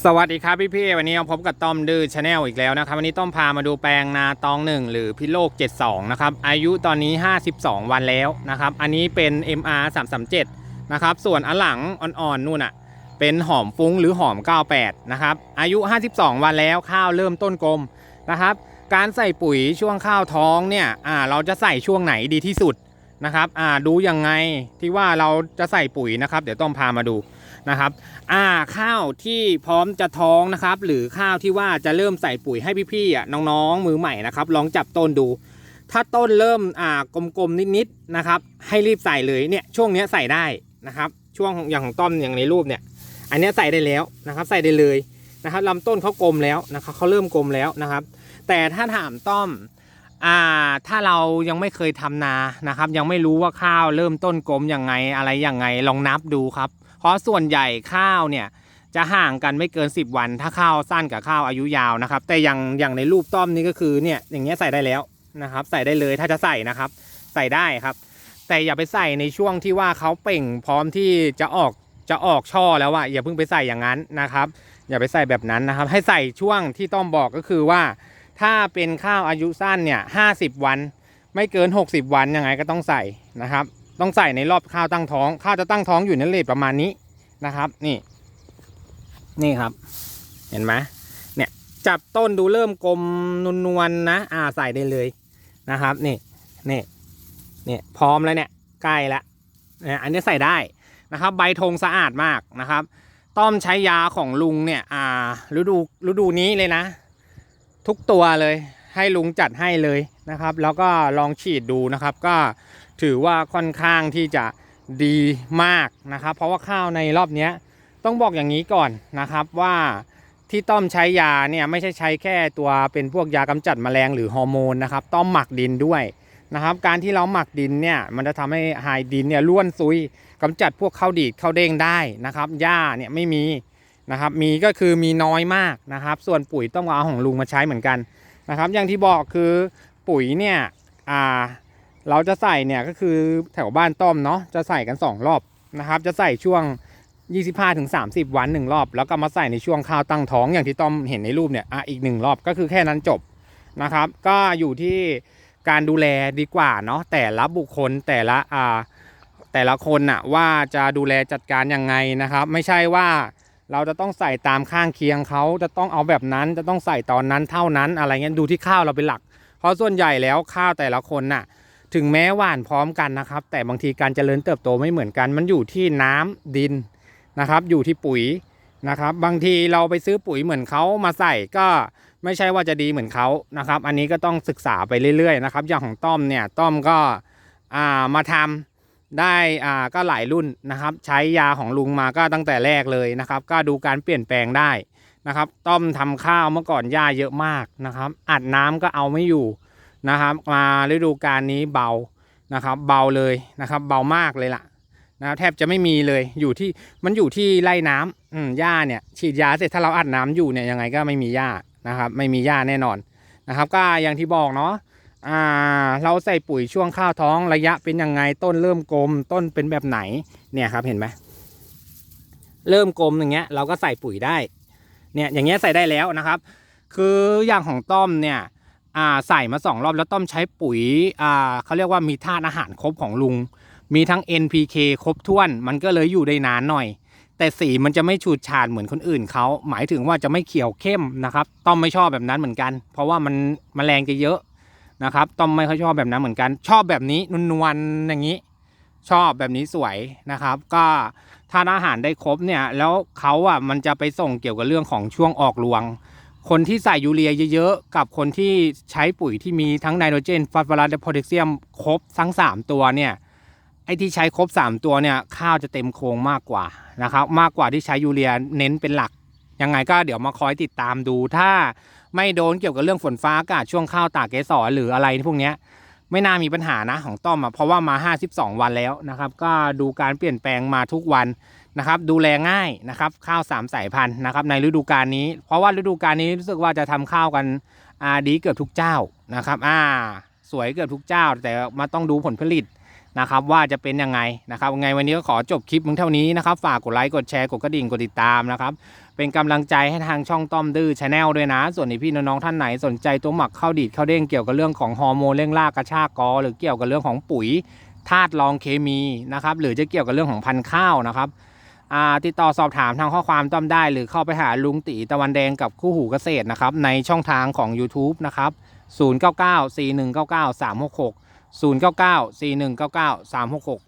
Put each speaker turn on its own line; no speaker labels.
สวัสดีครับพี่พี่ๆวันนี้เราพบกับต้อมดื้อชาแนลอีกแล้วนะครับวันนี้ต้อมพามาดูแปลงนาตองหนึ่งหรือพิโลก 72 นะครับ อายุตอนนี้ 52 วันแล้วนะครับ อันนี้เป็น MR 337 นะครับ ส่วนอันหลังอ่อนๆนู่นอะ เป็นหอมฟุ้งหรือหอม 98 นะครับ อายุ 52 วันแล้วข้าวเริ่มต้นกลมนะครับ การใส่ปุ๋ยช่วงข้าวท้องเนี่ยอ่าเราจะใส่ช่วงไหนดีที่สุด นะครับอ่าดูยังไงที่ว่าเราจะใส่ปุ๋ยนะครับ เดี๋ยวต้อมพามาดูนะครับอ่าข้าวที่พร้อมจะท้องนะครับ หรือข้าวที่ว่าจะเริ่มใส่ปุ๋ยให้พี่ๆอะน้องๆ มือใหม่นะครับ ลองจับต้นดู ถ้าต้นเริ่มอ่ากลมๆนิดๆนะครับ ให้รีบใส่เลยเนี่ยช่วงเนี้ยใส่ได้นะครับ ช่วงอย่างของต้อมอย่างในรูปเนี่ย อันเนี้ยใส่ได้แล้วนะครับ ใส่ได้เลยนะครับลำต้นเขากลมแล้วนะครับเขาเริ่มกลมแล้วนะครับ แต่ถ้าถามต้อม อ่าถ้าเรายังไม่เคยทำนานะครับ ยังไม่รู้ว่าข้าวเริ่มต้นกลมยังไงอะไรยังไงลองนับดูครับ เพราะส่วนใหญ่ข้าวเนี่ยจะห่างกันไม่เกิน 10 วัน ถ้าข้าวสั้นกับข้าวอายุยาวนะครับ แต่อย่างอย่างในรูปต้อมนี่ก็คือเนี่ยอย่างเงี้ยใส่ได้แล้วนะครับ ใส่ได้เลยถ้าจะใส่นะครับ ใส่ได้ครับ แต่อย่าไปใส่ในช่วงที่ว่าเขาเป่งพร้อมที่จะออกจะออกช่อแล้วอะอย่าเพิ่งไปใส่อย่างนั้นนะครับ อย่าไปใส่แบบนั้นนะครับ ให้ใส่ช่วงที่ต้อมบอกก็คือว่า ถ้าเป็นข้าวอายุสั้นเนี่ยห้าสิบวัน ไม่เกิน 60 วันยังไงก็ต้องใส่นะครับ ต้องใส่ในรอบข้าวตั้งท้อง ข้าวจะตั้งท้องอยู่ในเลทประมาณนี้นะครับ นี่ นี่ครับ เห็นไหมเนี่ยจับต้นดูเริ่มกลมนวลๆนะ อ่าใส่ได้เลยนะครับ นี่นี่นี่พร้อมแล้วเนี่ยใกล้ล้วเนี่ยอันนี้ใส่ได้นะครับ ใบธงสะอาดมากนะครับ ต้อมใช้ยาของลุงเนี่ย อ่าฤดูฤดูนี้เลยนะ ทุกตัวเลยให้ลุงจัดให้เลยนะครับ แล้วก็ลองฉีดดูนะครับ ก็ถือว่าค่อนข้างที่จะดีมากนะครับ เพราะว่าข้าวในรอบนี้ต้องบอกอย่างนี้ก่อนนะครับว่าที่ต้อมใช้ยาเนี่ยไม่ใช่ใช้แค่ตัวเป็นพวกยากำจัดแมลงหรือฮอร์โมนนะครับ ต้อมหมักดินด้วยนะครับ การที่เราหมักดินเนี่ยมันจะทำให้ไฮดินเนี่ยร่วนซุยกำจัดพวกข้าวดีดข้าวเด้งได้นะครับหญ้าเนี่ยไม่มี นะครับมีก็คือมีน้อยมากนะครับ ส่วนปุ๋ยต้องเอาของลุงมาใช้เหมือนกันนะครับ อย่างที่บอกคือปุ๋ยเนี่ยอ่าเราจะใส่เนี่ยก็คือแถวบ้านต้อมเนาะจะใส่กัน 2 รอบนะครับ จะใส่ช่วง 25-30 วัน 1 รอบ แล้วก็มาใส่ในช่วงข้าวตั้งท้องอย่างที่ต้อมเห็นในรูปเนี่ยอะอีก 1 รอบก็คือแค่นั้นจบนะครับ ก็อยู่ที่การดูแลดีกว่าเนาะแต่ละบุคคลแต่ละอ่าแต่ละคนน่ะว่าจะดูแลจัดการยังไงนะครับ ไม่ใช่ว่า เราจะต้องใส่ตามข้างเคียงเขาจะต้องเอาแบบนั้นจะต้องใส่ตอนนั้นเท่านั้นอะไรเงี้ยดูที่ข้าวเราเป็นหลัก เพราะส่วนใหญ่แล้วข้าวแต่ละคนน่ะ ถึงแม้หว่านพร้อมกันนะครับ แต่บางทีการเจริญเติบโตไม่เหมือนกัน มันอยู่ที่น้ำดินนะครับ อยู่ที่ปุ๋ยนะครับ บางทีเราไปซื้อปุ๋ยเหมือนเขามาใส่ก็ไม่ใช่ว่าจะดีเหมือนเขานะครับ อันนี้ก็ต้องศึกษาไปเรื่อยๆนะครับ อย่างของต้อมเนี่ยต้อมก็อ่ามาทำ ได้อ่าก็หลายรุ่นนะครับ ใช้ยาของลุงมาก็ตั้งแต่แรกเลยนะครับ ก็ดูการเปลี่ยนแปลงได้นะครับ ต้อมทำข้าวเมื่อก่อนหญ้าเยอะมากนะครับ อัดน้ำก็เอาไม่อยู่นะครับ มาฤดูกาลนี้เบานะครับ เบาเลยนะครับ เบามากเลยล่ะนะครับแทบจะไม่มีเลยอยู่ที่มันอยู่ที่ไร่น้ำอืมหญ้าเนี่ยฉีดยาเสร็จถ้าเราอัดน้ำอยู่เนี่ยยังไงก็ไม่มีหญ้านะครับ ไม่มีหญ้าแน่นอนนะครับ ก็อย่างที่บอกเนาะ อ่าเราใส่ปุ๋ยช่วงข้าวท้องระยะเป็นยังไงต้นเริ่มกลมต้นเป็นแบบไหนเนี่ยครับเห็นไหมเริ่มกลมอย่างเงี้ยเราก็ใส่ปุ๋ยได้เนี่ยอย่างเงี้ยใส่ได้แล้วนะครับ คืออย่างของต้อมเนี่ยอ่าใส่มาสองรอบแล้วต้อมใช้ปุ๋ยอ่าเขาเรียกว่ามีธาตุอาหารครบของลุง มีทั้ง NPK ครบถ้วน มันก็เลยอยู่ได้นานหน่อย แต่สีมันจะไม่ฉูดฉาดเหมือนคนอื่นเขาหมายถึงว่าจะไม่เขียวเข้มนะครับต้อมไม่ชอบแบบนั้นเหมือนกัน เพราะว่ามันมแมลงจะเยอะ นะครับต้อมไม่ค่อยชอบแบบนั้นเหมือนกัน ชอบแบบนี้นวลๆอย่างนี้ ชอบแบบนี้สวยนะครับ ก็ทานอาหารได้ครบเนี่ยแล้วเขาอะมันจะไปส่งเกี่ยวกับเรื่องของช่วงออกรวง คนที่ใส่ยูเรียเยอะๆ กับคนที่ใช้ปุ๋ยที่มีทั้งไนโตรเจนฟอสฟอรัสและโพแทสเซียมครบทั้ง 3 ตัวเนี่ยไอ้ที่ใช้ครบ 3 ตัวเนี่ยข้าวจะเต็มโครงมากกว่านะครับมากกว่าที่ใช้ยูเรียเน้นเป็นหลักยังไงก็เดี๋ยวมาคอยติดตามดูถ้า ไม่โดนเกี่ยวกับเรื่องฝนฟ้าอากาศช่วงข้าวตากเกสรหรืออะไรพวกเนี้ยไม่น่ามีปัญหานะของต้อมอะเพราะว่ามา 52 วันแล้วนะครับ ก็ดูการเปลี่ยนแปลงมาทุกวันนะครับ ดูแลง่ายนะครับ ข้าว 3 สายพันธุ์นะครับ ในฤดูกาลนี้ เพราะว่าฤดูกาลนี้รู้สึกว่าจะทำข้าวกันอาดีเกือบทุกเจ้านะครับ อ่า สวยเกือบทุกเจ้า แต่มาต้องดูผลผลิต นะครับว่าจะเป็นยังไงนะครับยังไงวันนี้ก็ขอจบคลิปมึงเท่านี้นะครับ ฝากกดไลค์กดแชร์กดกระดิ่งกดติดตามนะครับเป็นกำลังใจให้ทางช่องต้อมดื้อชาแนลด้วยนะ ส่วนในพี่น้องๆท่านไหนสนใจตัวหมักข้าวดีดข้าวเด้งเกี่ยวกับเรื่องของฮอร์โมนเร่งล่ากระชากกอ หรือเกี่ยวกับเรื่องของปุ๋ยธาตุรองเคมีนะครับหรือจะเกี่ยวกับเรื่องของพันธุ์ข้าวนะครับติดต่อสอบถามทางข้อความต้อมได้ หรือเข้าไปหาลุงตีตะวันแดงกับคู่หูเกษตรนะครับในช่องทางของ YouTube นะครับ 099 4199 366 099 4199 366